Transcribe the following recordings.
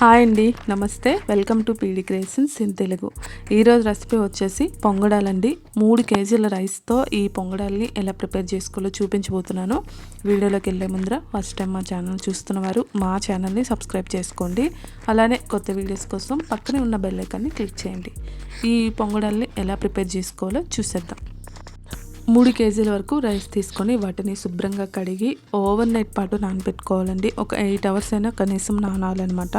Hi అండి నమస్తే. Welcome to PD creations in Telugu. ఈరోజు రెసిపీ వచ్చేసి పొంగడాలండి. మూడు కేజీల రైస్తో ఈ పొంగడాల్ని ఎలా ప్రిపేర్ చేసుకోవాలో చూపించబోతున్నాను. వీడియోలోకి వెళ్ళే ముందర ఫస్ట్ టైం మా ఛానల్ చూస్తున్నవారు మా ఛానల్ని సబ్స్క్రైబ్ చేసుకోండి. అలానే కొత్త వీడియోస్ కోసం పక్కనే ఉన్న బెల్ ఐకాన్ని క్లిక్ చేయండి. ఈ పొంగడాల్ని ఎలా ప్రిపేర్ చేసుకోవాలో చూసేద్దాం. మూడు కేజీల వరకు రైస్ తీసుకొని వాటిని శుభ్రంగా కడిగి ఓవర్ నైట్ పాటు నానబెట్టుకోవాలండి. ఒక ఎయిట్ అవర్స్ అయినా కనీసం నానాలన్నమాట.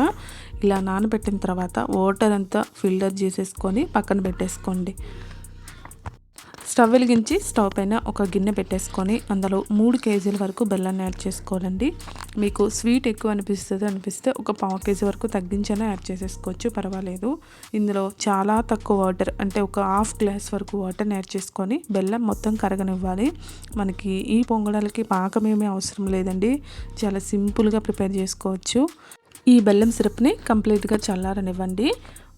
ఇలా నానబెట్టిన తర్వాత వాటర్ అంతా ఫిల్టర్ చేసేసుకొని పక్కన పెట్టేసుకోండి. స్టవ్ వెలిగించి స్టవ్ పైన ఒక గిన్నె పెట్టేసుకొని అందులో మూడు కేజీల వరకు బెల్లాన్ని యాడ్ చేసుకోవాలండి. మీకు స్వీట్ ఎక్కువ అనిపిస్తుంది అనిపిస్తే ఒక పావు కేజీ వరకు తగ్గించైనా యాడ్ చేసేసుకోవచ్చు పర్వాలేదు. ఇందులో చాలా తక్కువ వాటర్ అంటే ఒక హాఫ్ గ్లాస్ వరకు వాటర్ని యాడ్ చేసుకొని బెల్లం మొత్తం కరగనివ్వాలి. మనకి ఈ పొంగడాలకి పాకమేమీ అవసరం లేదండి. చాలా సింపుల్గా ప్రిపేర్ చేసుకోవచ్చు. ఈ బెల్లం సిరప్ని కంప్లీట్గా చల్లారనివ్వండి.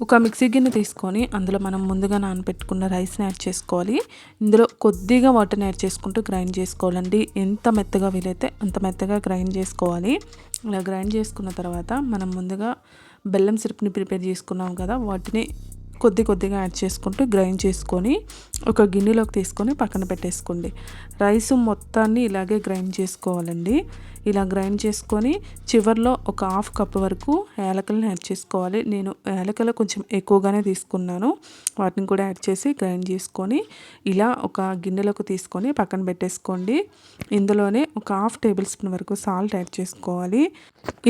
ఒక మిక్సీ గిన్నె తీసుకొని అందులో మనం ముందుగా నానబెట్టుకున్న రైస్ని యాడ్ చేసుకోవాలి. ఇందులో కొద్దిగా వాటర్ని యాడ్ చేసుకుంటూ గ్రైండ్ చేసుకోవాలండి. ఎంత మెత్తగా వీలైతే అంత మెత్తగా గ్రైండ్ చేసుకోవాలి. ఇలా గ్రైండ్ చేసుకున్న తర్వాత మనం ముందుగా బెల్లం సిరప్ని ప్రిపేర్ చేసుకున్నాం కదా వాటిని కొద్ది కొద్దిగా యాడ్ చేసుకుంటూ గ్రైండ్ చేసుకొని ఒక గిన్నెలోకి తీసుకొని పక్కన పెట్టేసుకోండి. రైస్ మొత్తాన్ని ఇలాగే గ్రైండ్ చేసుకోవాలండి. ఇలా గ్రైండ్ చేసుకొని చివరిలో ఒక హాఫ్ కప్ వరకు యాలకలను యాడ్ చేసుకోవాలి. నేను యాలకలు కొంచెం ఎక్కువగానే తీసుకున్నాను. వాటిని కూడా యాడ్ చేసి గ్రైండ్ చేసుకొని ఇలా ఒక గిన్నెలోకి తీసుకొని పక్కన పెట్టేసుకోండి. ఇందులోనే ఒక హాఫ్ టేబుల్ స్పూన్ వరకు సాల్ట్ యాడ్ చేసుకోవాలి.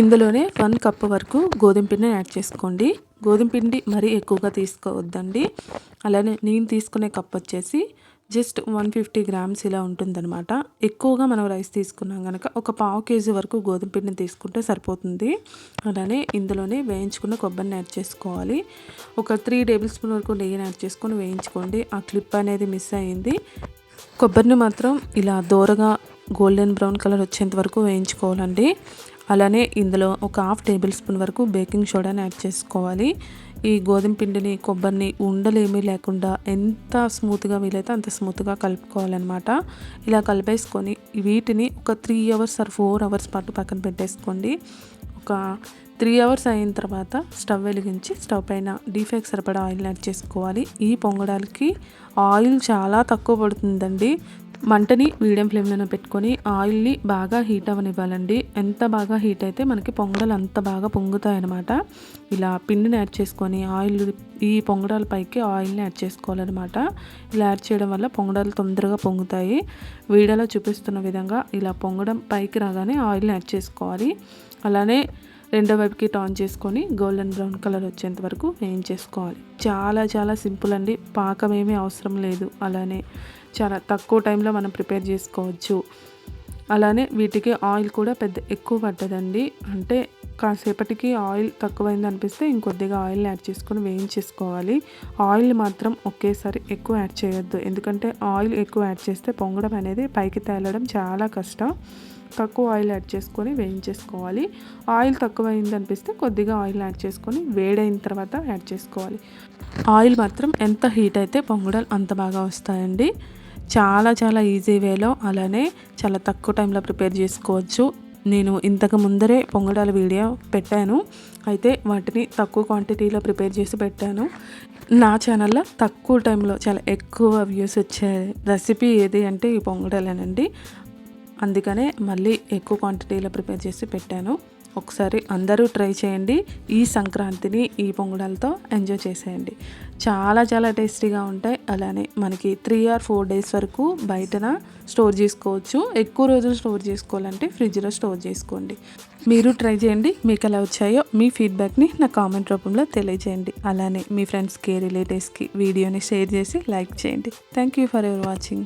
ఇందులోనే వన్ కప్ వరకు గోధుమ పిండిని యాడ్ చేసుకోండి. గోధుమ పిండి మరీ ఎక్కువగా తీసుకోవద్దండి. అలానే నేను తీసుకునే కప్ వచ్చేసి జస్ట్ వన్ ఫిఫ్టీ గ్రామ్స్ ఇలా ఉంటుందన్నమాట. ఎక్కువగా మనం రైస్ తీసుకున్నాం కనుక ఒక పావు కేజీ వరకు గోధుమ పిండిని తీసుకుంటే సరిపోతుంది. అలానే ఇందులోనే వేయించుకున్న కొబ్బరిని యాడ్ చేసుకోవాలి. ఒక త్రీ టేబుల్ స్పూన్ వరకు నెయ్యిని యాడ్ చేసుకొని వేయించుకోండి. ఆ క్లిప్ అనేది మిస్ అయ్యింది. కొబ్బరిని మాత్రం ఇలా దూరగా గోల్డెన్ బ్రౌన్ కలర్ వచ్చేంత వరకు వేయించుకోవాలండి. అలానే ఇందులో ఒక హాఫ్ టేబుల్ స్పూన్ వరకు బేకింగ్ సోడాని యాడ్ చేసుకోవాలి. ఈ గోధుమ పిండిని కొబ్బరిని ఉండలేమీ లేకుండా ఎంత స్మూత్గా వీలైతే అంత స్మూత్గా కలుపుకోవాలన్నమాట. ఇలా కలిపేసుకొని వీటిని ఒక three hours or four hours పాటు పక్కన పెట్టేసుకోండి. ఒక త్రీ అవర్స్ అయిన తర్వాత స్టవ్ వెలిగించి స్టవ్ పైన డీఫెక్ సరిపడా ఆయిల్ యాడ్ చేసుకోవాలి. ఈ పొంగడాలకి ఆయిల్ చాలా తక్కువ పడుతుందండి. మంటని మీడియం ఫ్లేమ్లోనే పెట్టుకొని ఆయిల్ని బాగా హీట్ అవ్వనివ్వాలండి. ఎంత బాగా హీట్ అయితే మనకి పొంగడాలు అంత బాగా పొంగుతాయి అనమాట ఇలా పిండిని యాడ్ చేసుకొని ఆయిల్ ఈ పొంగడాల పైకి ఆయిల్ని యాడ్ చేసుకోవాలన్నమాట. ఇలా యాడ్ చేయడం వల్ల పొంగడాలు తొందరగా పొంగుతాయి. వీడియోలో చూపిస్తున్న విధంగా ఇలా పొంగడం పైకి రాగానే ఆయిల్ని యాడ్ చేసుకోవాలి. అలానే రెండో వైపుకి టాన్ చేసుకొని గోల్డెన్ బ్రౌన్ కలర్ వచ్చేంత వరకు వేయించేసుకోవాలి. చాలా చాలా సింపుల్ అండి. పాకం ఏమీ అవసరం లేదు. అలానే చాలా తక్కువ టైంలో మనం ప్రిపేర్ చేసుకోవచ్చు. అలానే వీటికి ఆయిల్ కూడా పెద్ద ఎక్కువ పట్టదండి అంటే కాసేపటికి ఆయిల్ తక్కువైంది అనిపిస్తే ఇంకొద్దిగా ఆయిల్ని యాడ్ చేసుకొని వేయించేసుకోవాలి. ఆయిల్ మాత్రం ఒకేసారి ఎక్కువ యాడ్ చేయొద్దు. ఎందుకంటే ఆయిల్ ఎక్కువ యాడ్ చేస్తే పొంగడం అనేది పైకి తేలడం చాలా కష్టం. తక్కువ ఆయిల్ యాడ్ చేసుకొని వేయించేసుకోవాలి. ఆయిల్ తక్కువైంది అనిపిస్తే కొద్దిగా ఆయిల్ యాడ్ చేసుకొని వేడైన తర్వాత యాడ్ చేసుకోవాలి. ఆయిల్ మాత్రం ఎంత హీట్ అయితే పొంగడాలు అంత బాగా వస్తాయండి. చాలా చాలా ఈజీ వేలో అలానే చాలా తక్కువ టైంలో ప్రిపేర్ చేసుకోవచ్చు. నేను ఇంతకు ముందరే పొంగడాల వీడియో పెట్టాను. అయితే వాటిని తక్కువ క్వాంటిటీలో ప్రిపేర్ చేసి పెట్టాను. నా ఛానల్లో తక్కువ టైంలో చాలా ఎక్కువ వ్యూస్ వచ్చే రెసిపీ ఏది అంటే ఈ పొంగడాలేనండి. అందుకనే మళ్ళీ ఎక్కువ క్వాంటిటీలో ప్రిపేర్ చేసి పెట్టాను. ఒకసారి అందరూ ట్రై చేయండి. ఈ సంక్రాంతిని ఈ పొంగడాలతో ఎంజాయ్ చేసేయండి. చాలా చాలా టేస్టీగా ఉంటాయి. అలానే మనకి త్రీ ఆర్ ఫోర్ డేస్ వరకు బయటన స్టోర్ చేసుకోవచ్చు. ఎక్కువ రోజులు స్టోర్ చేసుకోవాలంటే ఫ్రిడ్జ్లో స్టోర్ చేసుకోండి. మీరు ట్రై చేయండి. మీకు ఎలా వచ్చాయో మీ ఫీడ్బ్యాక్ని నా కామెంట్ రూపంలో తెలియజేయండి. అలానే మీ ఫ్రెండ్స్కి రిలేటివ్స్కి వీడియోని షేర్ చేసి లైక్ చేయండి. Thank you for ever watching.